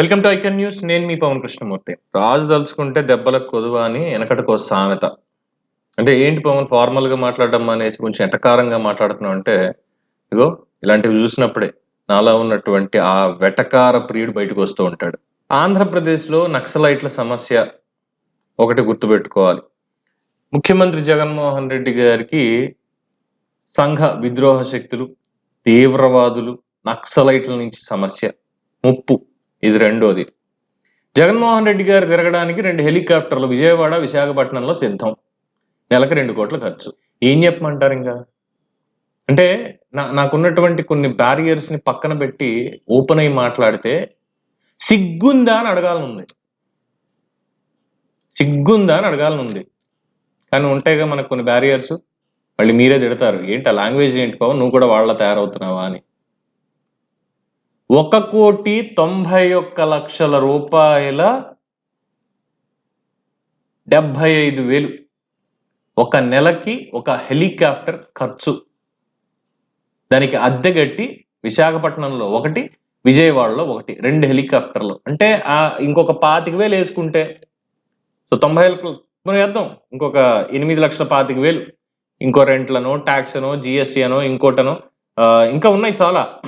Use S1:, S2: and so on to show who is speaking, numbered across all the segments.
S1: Welcome to icon news. నేను మీ పవన్ కృష్ణమూర్తి. రాజు దలుచుకుంటే దెబ్బలకు కొదువ అని వెనకటికో సామెత. అంటే ఏంటి పవన్ ఫార్మల్గా మాట్లాడడం అనేసి కొంచెం ఎటకారంగా మాట్లాడుతున్నాం అంటే ఇగో ఇలాంటివి చూసినప్పుడే నాలో ఉన్నటువంటి ఆ వెటకార ప్రియుడు బయటకు వస్తూ ఉంటాడు. ఆంధ్రప్రదేశ్లో నక్సలైట్ల సమస్య ఒకటి గుర్తుపెట్టుకోవాలి. ముఖ్యమంత్రి జగన్మోహన్ రెడ్డి గారికి సంఘ విద్రోహ శక్తులు తీవ్రవాదులు నక్సలైట్ల నుంచి సమస్య ముప్పు. ఇది రెండోది. జగన్మోహన్ రెడ్డి గారు తిరగడానికి రెండు హెలికాప్టర్లు విజయవాడ విశాఖపట్నంలో సిద్ధం. నెలకు రెండు కోట్ల ఖర్చు. ఏం చెప్పమంటారు ఇంకా? అంటే నా నాకున్నటువంటి కొన్ని బ్యారియర్స్ని పక్కన పెట్టి ఓపెన్ అయి మాట్లాడితే సిగ్గుందా అని అడగాలనుంది. సిగ్గుందా అని అడగాలనుంది. కానీ ఉంటాయిగా మనకు కొన్ని బ్యారియర్స్ మళ్ళీ మీరే తిడతారు. ఏంటి ఆ లాంగ్వేజ్ ఏంటి పవన్ నువ్వు కూడా వాళ్ళ తయారవుతున్నావా అని. ఒక కోటి తొంభై ఒక్క లక్షల రూపాయల డెబ్బై ఐదు వేలు. ఒక నెలకి ఒక హెలికాప్టర్ ఖర్చు. దానికి అద్దె కట్టి విశాఖపట్నంలో ఒకటి విజయవాడలో ఒకటి రెండు హెలికాప్టర్లు. అంటే ఆ ఇంకొక పాతిక వేలు వేసుకుంటే. సో తొంభై వేలకు మనం వేద్దాం. ఇంకొక ఎనిమిది లక్షల పాతిక వేలు. ఇంకో రెంట్లనో ట్యాక్స్ అనో జిఎస్టీ అనో ఇంకోటనో ఇంకా ఉన్నాయి చాలా.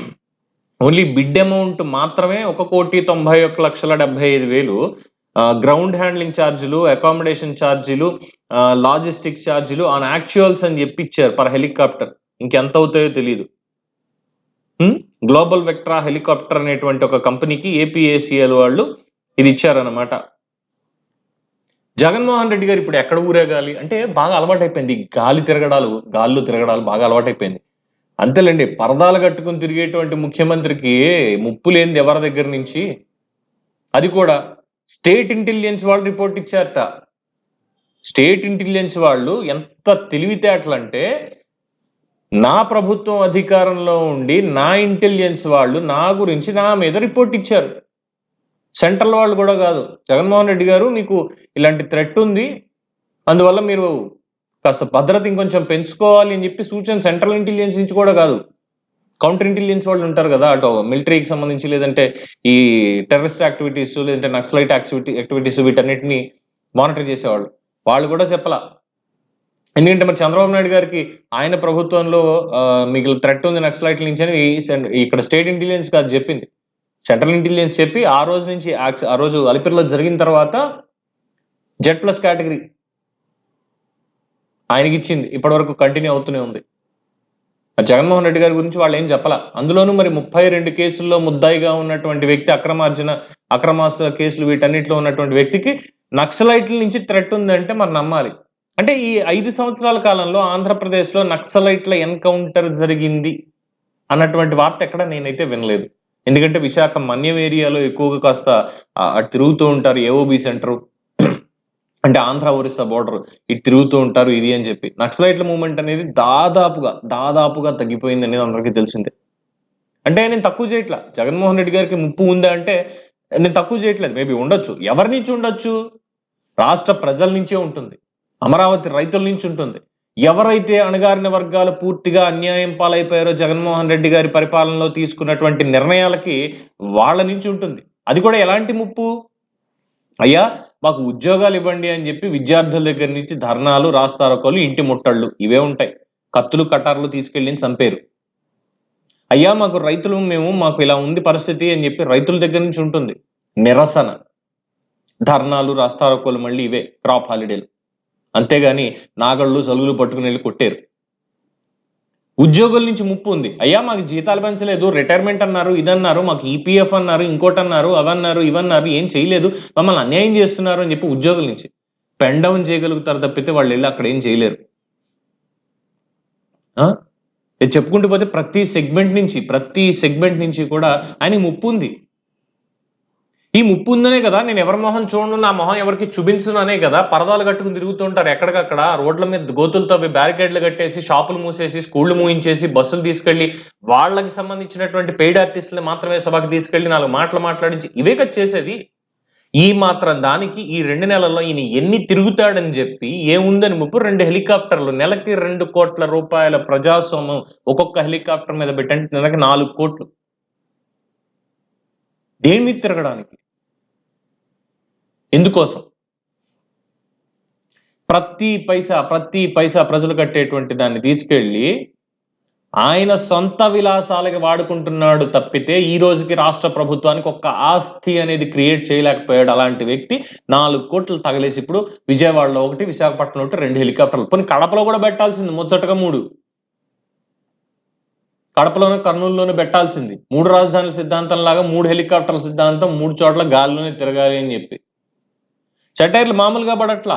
S1: ఓన్లీ బిడ్ అమౌంట్ మాత్రమే ఒక కోటి తొంభై ఒక్క లక్షల డెబ్బై ఐదు వేలు గ్రౌండ్ హ్యాండ్లింగ్ ఛార్జీలు అకామిడేషన్ ఛార్జీలు లాజిస్టిక్స్ ఛార్జీలు ఆన్ యాక్చువల్స్ అని చెప్పి ఇచ్చారు పర్ హెలికాప్టర్. ఇంకెంత అవుతాయో తెలియదు గ్లోబల్ వెక్ట్రా హెలికాప్టర్ అనేటువంటి ఒక కంపెనీకి ఏపీఏసీఎల్ వాళ్ళు ఇది ఇచ్చారనమాట జగన్మోహన్ రెడ్డి గారు ఇప్పుడు ఎక్కడ ఊరేగాలి? అంటే బాగా అలవాటైపోయింది. గాలి తిరగడాలు గాల్లో తిరగడాలు బాగా అలవాటైపోయింది. అంతేలేండి పరదాలు కట్టుకుని తిరిగేటువంటి ముఖ్యమంత్రికి ముప్పు లేనిది ఎవరి దగ్గర నుంచి? అది కూడా స్టేట్ ఇంటెలిజెన్స్ వాళ్ళు రిపోర్ట్ ఇచ్చారట. స్టేట్ ఇంటెలిజెన్స్ వాళ్ళు ఎంత తెలివితేటలంటే నా ప్రభుత్వం అధికారంలో ఉండి నా ఇంటెలిజెన్స్ వాళ్ళు నా గురించి నా మీద రిపోర్ట్ ఇచ్చారు. సెంట్రల్ వాళ్ళు కూడా కాదు. జగన్మోహన్ రెడ్డి గారు నీకు ఇలాంటి థ్రెట్ ఉంది. అందువల్ల మీరు కాస్త భద్రత ఇంకొంచెం పెంచుకోవాలి అని చెప్పి సూచన సెంట్రల్ ఇంటెలిజెన్స్ నుంచి కూడా కాదు. కౌంటర్ ఇంటెలిజెన్స్ వాళ్ళు ఉంటారు కదా అటు మిలిటరీకి సంబంధించి లేదంటే ఈ టెర్రరిస్ట్ యాక్టివిటీస్ లేదంటే నక్సలైట్ యాక్టివిటీ యాక్టివిటీస్ వీటన్నిటిని మానిటర్ చేసేవాళ్ళు. వాళ్ళు కూడా చెప్పలా. ఎందుకంటే మరి చంద్రబాబు నాయుడు గారికి ఆయన ప్రభుత్వంలో మీకు థ్రెట్ ఉంది నక్సలైట్ల నుంచి అని ఇక్కడ స్టేట్ ఇంటెలిజెన్స్ కాదు చెప్పింది. సెంట్రల్ ఇంటెలిజెన్స్ చెప్పి ఆ రోజు నుంచి ఆ రోజు అలిపిరిలో జరిగిన తర్వాత జెడ్ ప్లస్ కేటగిరీ ఆయనకి ఇచ్చింది ఇప్పటి వరకు కంటిన్యూ అవుతూనే ఉంది. మరి జగన్మోహన్ రెడ్డి గారి గురించి వాళ్ళు ఏం చెప్పాల? అందులోనూ మరి ముప్పై రెండు కేసుల్లో ముద్దాయిగా ఉన్నటువంటి వ్యక్తి అక్రమార్జన అక్రమాస్తుల కేసులు వీటన్నిటిలో ఉన్నటువంటి వ్యక్తికి నక్సలైట్ల నుంచి థ్రెట్ ఉందంటే మరి నమ్మాలి. అంటే ఈ ఐదు సంవత్సరాల కాలంలో ఆంధ్రప్రదేశ్లో నక్సలైట్ల ఎన్కౌంటర్ జరిగింది అన్నటువంటి వార్త ఎక్కడ నేనైతే వినలేదు. ఎందుకంటే విశాఖ మన్యం ఏరియాలో ఎక్కువగా కాస్త తిరుగుతూ ఉంటారు ఏఓబి సెంటర్. అంటే ఆంధ్ర ఒరిస్సా బోర్డర్ ఇటు తిరుగుతూ ఉంటారు ఇది అని చెప్పి. నక్సలైట్ల మూమెంట్ అనేది దాదాపుగా దాదాపుగా తగ్గిపోయింది అనేది అందరికీ తెలిసిందే. అంటే నేను తక్కువ చేయట్లా. జగన్మోహన్ రెడ్డి గారికి ముప్పు ఉందా అంటే నేను తక్కువ చేయట్లేదు. మేబీ ఉండొచ్చు. ఎవరి నుంచి ఉండొచ్చు? రాష్ట్ర ప్రజల నుంచే ఉంటుంది. అమరావతి రైతుల నుంచి ఉంటుంది. ఎవరైతే అణగారిన వర్గాలు పూర్తిగా అన్యాయం పాలైపోయారో జగన్మోహన్ రెడ్డి గారి పరిపాలనలో తీసుకున్నటువంటి నిర్ణయాలకి వాళ్ళ నుంచి ఉంటుంది. అది కూడా ఎలాంటి ముప్పు? అయ్యా మాకు ఉద్యోగాలు ఇవ్వండి అని చెప్పి విద్యార్థుల దగ్గర నుంచి ధర్నాలు రాస్తారోకోలు ఇంటి ముట్టళ్ళు ఇవే ఉంటాయి. కత్తులు కటార్లు తీసుకెళ్ళి చంపేరు. అయ్యా మాకు రైతులు మేము మాకు ఇలా ఉంది పరిస్థితి అని చెప్పి రైతుల దగ్గర నుంచి ఉంటుంది. నిరసన. ధర్నాలు రాస్తారోకోలు మళ్ళీ ఇవే క్రాప్ హాలిడేలు. అంతేగాని నాగళ్ళు సలుగులు పట్టుకుని వెళ్ళి కొట్టారు. ఉద్యోగుల నుంచి ముప్పు ఉంది. అయ్యా మాకు జీతాలు పెంచలేదు రిటైర్మెంట్ అన్నారు ఇదన్నారు మాకు ఈపీఎఫ్ అన్నారు ఇంకోటి అన్నారు అవన్నారు ఇవన్నారు ఏం చేయలేదు మమ్మల్ని అన్యాయం చేస్తున్నారు అని చెప్పి ఉద్యోగుల నుంచి పెన్ డౌన్ చేయగలుగుతారు తప్పితే వాళ్ళు వెళ్ళి అక్కడ ఏం చేయలేరు. ఆ? చెప్పుకుంటూ పోతే ప్రతి సెగ్మెంట్ నుంచి ప్రతి సెగ్మెంట్ నుంచి కూడా ఆయన ముప్పు ఉంది. ఈ ముప్పు ఉందనే కదా నేను ఎవరి మొహం చూడను నా మొహం ఎవరికి చూపించను అనే కదా పరదాలు కట్టుకుని తిరుగుతుంటారు ఎక్కడికక్కడ రోడ్ల మీద గోతులతో బ్యారికేడ్లు కట్టేసి షాపులు మూసేసి స్కూళ్ళు మూయించేసి బస్సులు తీసుకెళ్ళి వాళ్ళకి సంబంధించినటువంటి పెయిడ్ ఆర్టిస్టులు మాత్రమే సభకు తీసుకెళ్ళి నాలుగు మాటలు మాట్లాడించి ఇవే కదా చేసేది? ఈ మాత్రం దానికి ఈ రెండు నెలల్లో ఈయన ఎన్ని తిరుగుతాడని చెప్పి ఏముందని ముప్పు రెండు హెలికాప్టర్లు నెలకి రెండు కోట్ల రూపాయల ప్రజాస్వామ్యం ఒక్కొక్క హెలికాప్టర్ మీద పెట్టండి నెలకి నాలుగు కోట్లు. దేని తిరగడానికి? ఎందుకోసం? ప్రతి పైసా ప్రతి పైసా ప్రజలు కట్టేటువంటి దాన్ని తీసుకెళ్ళి ఆయన సొంత విలాసాలకి వాడుకుంటున్నాడు తప్పితే ఈ రోజుకి రాష్ట్ర ప్రభుత్వానికి ఒక్క ఆస్తి అనేది క్రియేట్ చేయలేకపోయాడు అలాంటి వ్యక్తి. నాలుగు కోట్లు తగలేసి ఇప్పుడు విజయవాడలో ఒకటి విశాఖపట్నంలో ఒకటి రెండు హెలికాప్టర్లు. పోనీ కడపలో కూడా పెట్టాల్సింది ముచ్చటగా మూడు. కడపలోనే కర్నూలులోనే పెట్టాల్సింది. మూడు రాజధానుల సిద్ధాంతం లాగా మూడు హెలికాప్టర్ల సిద్ధాంతం మూడు చోట్ల గాల్లోనే తిరగాలి అని చెప్పి. సెటైర్లు మామూలుగా పడట్లా?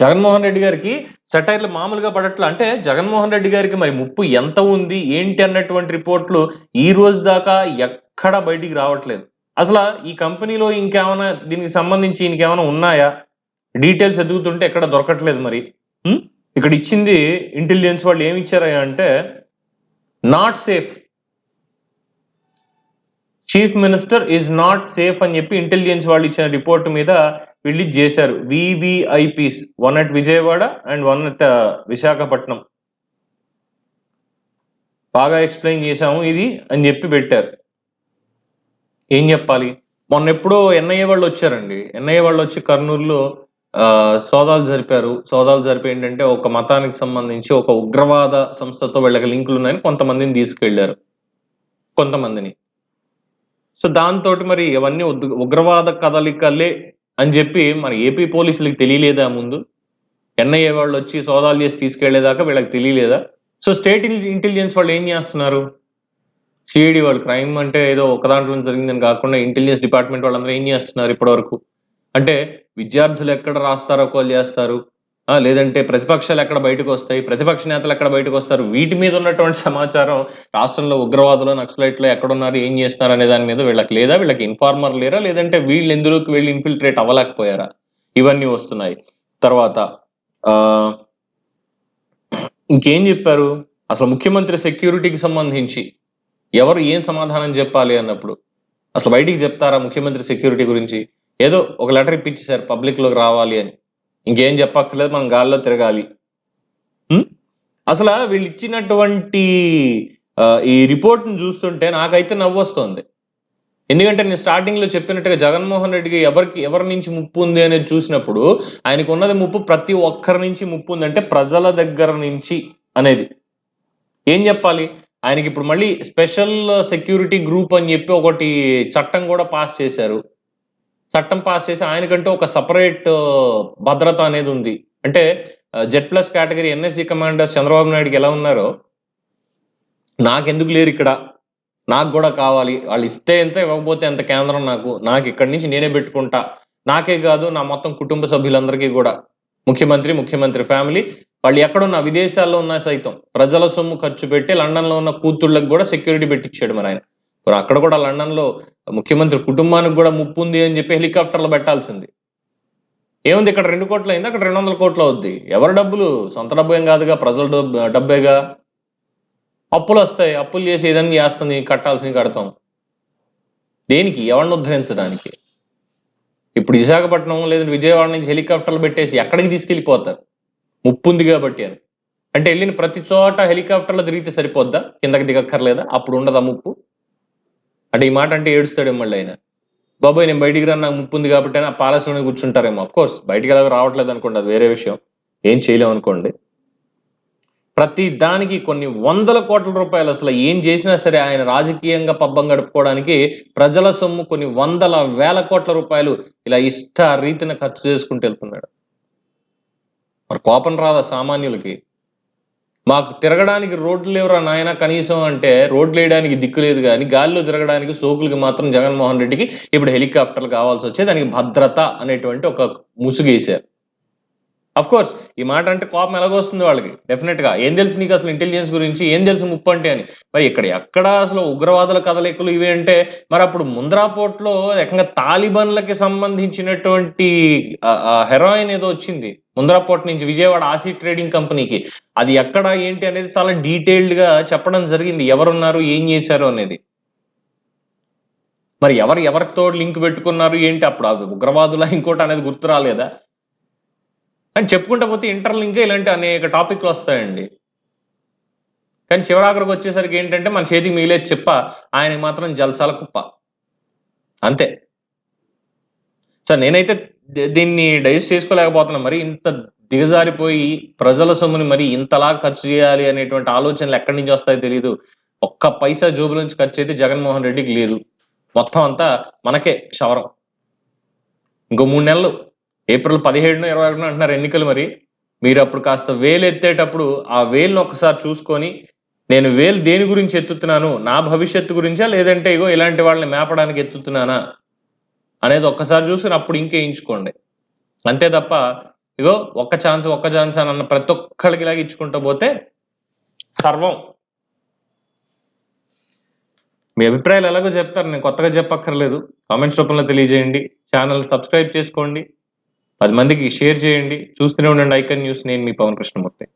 S1: జగన్మోహన్ రెడ్డి గారికి సెటైర్లు మామూలుగా పడట్లా? అంటే జగన్మోహన్ రెడ్డి గారికి మరి ముప్పు ఎంత ఉంది? ఏంటి అన్నటువంటి రిపోర్ట్లు ఈ రోజు దాకా ఎక్కడ బయటికి రావట్లేదు. అసలు ఈ కంపెనీలో ఇంకేమైనా దీనికి సంబంధించి ఇంకేమైనా ఉన్నాయా? డీటెయిల్స్ ఎదుగుతుంటే ఎక్కడ దొరకట్లేదు మరి. ఇక్కడ ఇచ్చింది ఇంటెలిజెన్స్ వాళ్ళు ఏమి ఇచ్చారా అంటే not safe. Chief minister is not safe అని చెప్పి ఇంటెలిజెన్స్ వాళ్ళు ఇచ్చిన రిపోర్ట్ మీద రిలీజ్ చేశారు. VVIPs one at Vijayawada and one at Visakhapatnam బాగా ఎక్స్ప్లెయిన్ చేశాము ఇది అని చెప్పి పెట్టారు. ఏం చెప్పాలి? మొన్న ఎప్పుడో ఎన్ఐఏ వాళ్ళు వచ్చారండి. ఎన్ఐఏ వాళ్ళు వచ్చి కర్నూలులో సోదాలు జరిపారు. సోదాలు జరిపి ఏంటంటే ఒక మతానికి సంబంధించి ఒక ఉగ్రవాద సంస్థతో వీళ్ళకి లింకులు ఉన్నాయని కొంతమందిని తీసుకెళ్ళారు. కొంతమందిని. సో దాంతో మరి ఇవన్నీ ఉగ్రవాద కదలికలే అని చెప్పి మన ఏపీ పోలీసులకు తెలియలేదా ముందు? ఎన్ఐఏ వాళ్ళు వచ్చి సోదాలు చేసి తీసుకెళ్ళేదాకా వీళ్ళకి తెలియలేదా? సో స్టేట్ ఇంటెలిజెన్స్ వాళ్ళు ఏం చేస్తున్నారు? సిఐడి వాళ్ళు క్రైమ్ అంటే ఏదో ఒక దాంట్లో జరిగిందని కాకుండా ఇంటెలిజెన్స్ డిపార్ట్మెంట్ వాళ్ళందరూ ఏం చేస్తున్నారు ఇప్పటివరకు? అంటే విద్యార్థులు ఎక్కడ రాస్తారో కోల్ చేస్తారు. లేదంటే ప్రతిపక్షాలు ఎక్కడ బయటకు వస్తాయి? ప్రతిపక్ష నేతలు ఎక్కడ బయటకు వస్తారు? వీటి మీద ఉన్నటువంటి సమాచారం రాష్ట్రంలో ఉగ్రవాదులు నక్సలైట్లు ఎక్కడున్నారు ఏం చేస్తున్నారు అనే దాని మీద వీళ్ళకి లేదా? వీళ్ళకి ఇన్ఫార్మర్ లేరా? లేదంటే వీళ్ళు ఎందులోకి వెళ్ళి ఇన్ఫిల్ట్రేట్ అవ్వలేకపోయారా? ఇవన్నీ వస్తున్నాయి. తర్వాత ఇంకేం చెప్పారు? అసలు ముఖ్యమంత్రి సెక్యూరిటీకి సంబంధించి ఎవరు ఏం సమాధానం చెప్పాలి అన్నప్పుడు? అసలు బయటికి చెప్తారా ముఖ్యమంత్రి సెక్యూరిటీ గురించి? ఏదో ఒక లెటర్ ఇప్పించేశారు సార్ పబ్లిక్లోకి రావాలి అని. ఇంకేం చెప్పక్కర్లేదు మనం గాల్లో తిరగాలి? అసలు వీళ్ళు ఇచ్చినటువంటి ఈ రిపోర్ట్ని చూస్తుంటే నాకైతే నవ్వు వస్తుంది ఎందుకంటే నేను స్టార్టింగ్లో చెప్పినట్టుగా జగన్మోహన్ రెడ్డికి ఎవరికి ఎవరి నుంచి ముప్పు ఉంది అనేది చూసినప్పుడు ఆయనకు ఉన్నది ముప్పు ప్రతి ఒక్కరి నుంచి ముప్పు ఉంది. అంటే ప్రజల దగ్గర నుంచి అనేది. ఏం చెప్పాలి? ఆయనకి ఇప్పుడు మళ్ళీ స్పెషల్ సెక్యూరిటీ గ్రూప్ అని చెప్పి ఒకటి చట్టం కూడా పాస్ చేశారు. చట్టం పాస్ చేసి ఆయనకంటూ ఒక సపరేట్ భద్రత అనేది ఉంది. అంటే Z plus category NSC commanders Chandrababu నాయుడుకి ఎలా ఉన్నారో నాకెందుకు లేరు ఇక్కడ. నాకు కూడా కావాలి. వాళ్ళు ఇస్తే ఎంత ఇవ్వకపోతే ఎంత కేంద్రం నాకు. నాకు ఇక్కడి నుంచి నేనే పెట్టుకుంటా. నాకే కాదు నా మొత్తం కుటుంబ సభ్యులందరికీ కూడా. ముఖ్యమంత్రి ముఖ్యమంత్రి ఫ్యామిలీ. వాళ్ళు ఎక్కడున్న విదేశాల్లో ఉన్నా సైతం ప్రజల సొమ్ము ఖర్చు పెట్టి లండన్లో ఉన్న కూతుళ్ళకి కూడా సెక్యూరిటీ పెట్టించాడు మరి ఆయన. మరి అక్కడ కూడా లండన్లో ముఖ్యమంత్రి కుటుంబానికి కూడా ముప్పు ఉంది అని చెప్పి హెలికాప్టర్లు పెట్టాల్సింది. ఏముంది ఇక్కడ రెండు కోట్లు అయింది? అక్కడ రెండు వందల కోట్లు అవుద్ది. ఎవరి డబ్బులు? సొంత డబ్బు ఏం కాదుగా? ప్రజల డబ్బు డబ్బేగా? అప్పులు వస్తాయి. అప్పులు చేసి ఏదైనా చేస్తుంది కట్టాల్సింది కడతాం. దేనికి? ఎవరిని ఉద్ధరించడానికి? ఇప్పుడు విశాఖపట్నం లేదంటే విజయవాడ నుంచి హెలికాప్టర్లు పెట్టేసి ఎక్కడికి తీసుకెళ్ళిపోతారు? ముప్పు ఉంది కాబట్టి అని. అంటే వెళ్ళిన ప్రతి చోట హెలికాప్టర్లు తిరిగితే సరిపోద్దా? కిందకి దిగక్కర్లేదా? అప్పుడు ఉండదా ముప్పు? అంటే ఈ మాట అంటే ఏడుస్తాడేమో మళ్ళీ ఆయన. బాబాయ్ నేను బయటికి రాను నాకు ముప్పు ఉంది కాబట్టి ఆ పాలసీలోనే కూర్చుంటారేమో. అఫ్ కోర్స్ బయటికి ఎలాగో రావట్లేదు అనుకోండి అది వేరే విషయం. ఏం చేయలేం అనుకోండి. ప్రతి దానికి కొన్ని వందల కోట్ల రూపాయలు అసలు ఏం చేసినా సరే ఆయన రాజకీయంగా పబ్బం గడుపుకోవడానికి ప్రజల సొమ్ము కొన్ని వందల వేల కోట్ల రూపాయలు ఇలా ఇష్ట రీతిన ఖర్చు చేసుకుంటూ వెళ్తున్నాడు. మరి కోపం రాదా సామాన్యులకి? మాకు తిరగడానికి రోడ్లు లేవురా నాయన కనీసం అంటే రోడ్లు వేయడానికి దిక్కు లేదు కానీ గాలిలో తిరగడానికి సోకులకి మాత్రం జగన్మోహన్ రెడ్డికి ఇప్పుడు హెలికాప్టర్లు కావాల్సి వచ్చే దానికి భద్రత అనేటువంటి ఒక ముసుగేశారు. అఫ్ కోర్స్ ఈ మాట అంటే కోపం ఎలాగొస్తుంది వాళ్ళకి డెఫినెట్గా. ఏం తెలుసు నీకు అసలు ఇంటెలిజెన్స్ గురించి? ఏం తెలుసు ముప్పు అంటే అని. మరి ఇక్కడ ఎక్కడ అసలు ఉగ్రవాదుల కదలికలు ఇవి అంటే మరి అప్పుడు ముంద్రాపోర్ట్లో ఏకంగా తాలిబన్లకి సంబంధించినటువంటి హెరాయిన్ ఏదో వచ్చింది ముంద్రాపోర్ట్ నుంచి విజయవాడ ఆసీ ట్రేడింగ్ కంపెనీకి అది ఎక్కడ ఏంటి అనేది చాలా డీటెయిల్డ్గా చెప్పడం జరిగింది. ఎవరున్నారు ఏం చేశారు అనేది. మరి ఎవరు ఎవరితో లింక్ పెట్టుకున్నారు ఏంటి అప్పుడు? అది ఉగ్రవాదుల ఇంకోటి అనేది గుర్తు రాలేదా? కానీ చెప్పుకుంటా పోతే ఇంటర్లింక్ ఇలాంటి అనేక టాపిక్లు వస్తాయండి. కానీ చివరాఖరికి వచ్చేసరికి ఏంటంటే మన చేతికి మిగిలేదు చెప్ప ఆయనకి మాత్రం జల్సాల కుప్ప. అంతే. సార్ నేనైతే దీన్ని డైజెస్ట్ చేసుకోలేకపోతున్నాను మరి ఇంత దిగజారిపోయి ప్రజల సొమ్ముని మరి ఇంతలా ఖర్చు చేయాలి అనేటువంటి ఆలోచనలు ఎక్కడి నుంచి వస్తాయో తెలియదు ఒక్క పైసా జోబు నుంచి ఖర్చు అయితే జగన్మోహన్ రెడ్డికి లేదు. మొత్తం అంతా మనకే క్షవరం. ఇంకో మూడు నెలలు ఏప్రిల్ పదిహేడున ఇరవై ఒకటిన అంటున్నారు ఎన్నికలు మరి. మీరు అప్పుడు కాస్త వేలు ఎత్తేటప్పుడు ఆ వేలును ఒకసారి చూసుకొని నేను వేలు దేని గురించి ఎత్తుతున్నాను? నా భవిష్యత్తు గురించా? లేదంటే ఇగో ఇలాంటి వాళ్ళని మేపడానికి ఎత్తుతున్నానా? అనేది ఒక్కసారి చూసి అప్పుడు ఇంకేయించుకోండి అంతే తప్ప ఇగో ఒక్క ఛాన్స్ ఒక్క ఛాన్స్ అని అన్న ప్రతి ఒక్కరికి ఇలాగ ఇచ్చుకుంటూ పోతే సర్వం. మీ అభిప్రాయాలు ఎలాగో చెప్తారు నేను కొత్తగా చెప్పక్కర్లేదు. కామెంట్స్ రూపంలో తెలియజేయండి. ఛానల్ సబ్స్క్రైబ్ చేసుకోండి. పది మందికి షేర్ చేయండి. చూస్తూనే ఉండండి ఐకన్ న్యూస్. నేను మీ పవన్ కృష్ణమూర్తి.